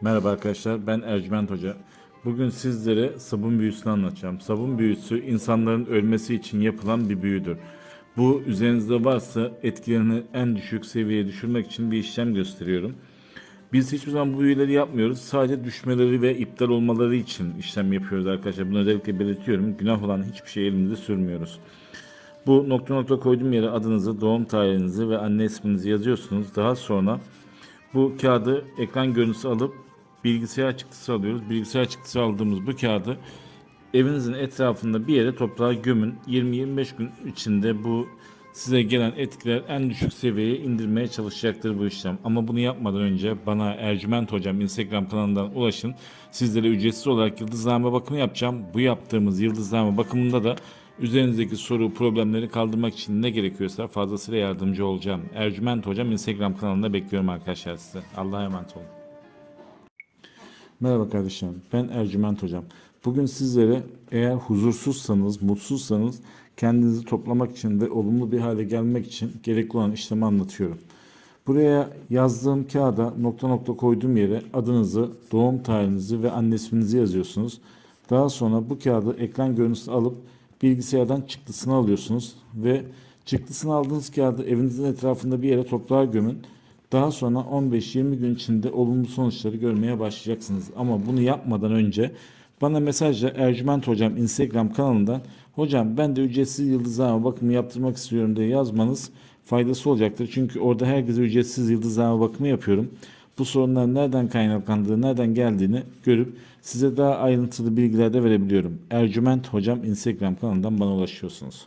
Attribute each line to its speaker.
Speaker 1: Merhaba arkadaşlar, ben Ercüment Hoca. Bugün sizlere sabun büyüsünü anlatacağım. Sabun büyüsü insanların ölmesi için yapılan bir büyüdür. Bu üzerinizde varsa etkilerini en düşük seviyeye düşürmek için bir işlem gösteriyorum. Biz hiçbir zaman bu büyüleri yapmıyoruz. Sadece düşmeleri ve iptal olmaları için işlem yapıyoruz arkadaşlar. Bunu özellikle belirtiyorum. Günah olan hiçbir şey elimize sürmüyoruz. Bu nokta nokta koyduğum yere adınızı, doğum tarihinizi ve anne isminizi yazıyorsunuz. Daha sonra bu kağıdı ekran görüntüsü alıp bilgisayar çıktısı alıyoruz. Bilgisayar çıktısı aldığımız bu kağıdı evinizin etrafında bir yere toprağa gömün. 20-25 gün içinde bu size gelen etkiler en düşük seviyeye indirmeye çalışacaktır bu işlem. Ama bunu yapmadan önce bana Ercüment Hocam Instagram kanalından ulaşın. Sizlere ücretsiz olarak yıldızlama bakımı yapacağım. Bu yaptığımız yıldızlama bakımında da üzerinizdeki soru, problemleri kaldırmak için ne gerekiyorsa fazlasıyla yardımcı olacağım. Ercüment Hocam Instagram kanalında bekliyorum arkadaşlar size. Allah'a emanet olun. Merhaba kardeşlerim, ben Ercüment Hocam. Bugün sizlere eğer huzursuzsanız, mutsuzsanız kendinizi toplamak için ve olumlu bir hale gelmek için gerekli olan işlemi anlatıyorum. Buraya yazdığım kağıda nokta nokta koyduğum yere adınızı, doğum tarihinizi ve anne isminizi yazıyorsunuz. Daha sonra bu kağıdı ekran görüntüsü alıp bilgisayardan çıktısını alıyorsunuz ve çıktısını aldığınız kağıdı evinizin etrafında bir yere toprağa gömün. Daha sonra 15-20 gün içinde olumlu sonuçları görmeye başlayacaksınız. Ama bunu yapmadan önce bana mesajla Ercüment Hocam Instagram kanalından Hocam ben de ücretsiz yıldızlama bakımı yaptırmak istiyorum diye yazmanız faydası olacaktır. Çünkü orada herkese ücretsiz yıldızlama bakımı yapıyorum. Bu sorunların nereden kaynaklandığı, nereden geldiğini görüp size daha ayrıntılı bilgiler de verebiliyorum. Ercüment Hocam Instagram kanalından bana ulaşıyorsunuz.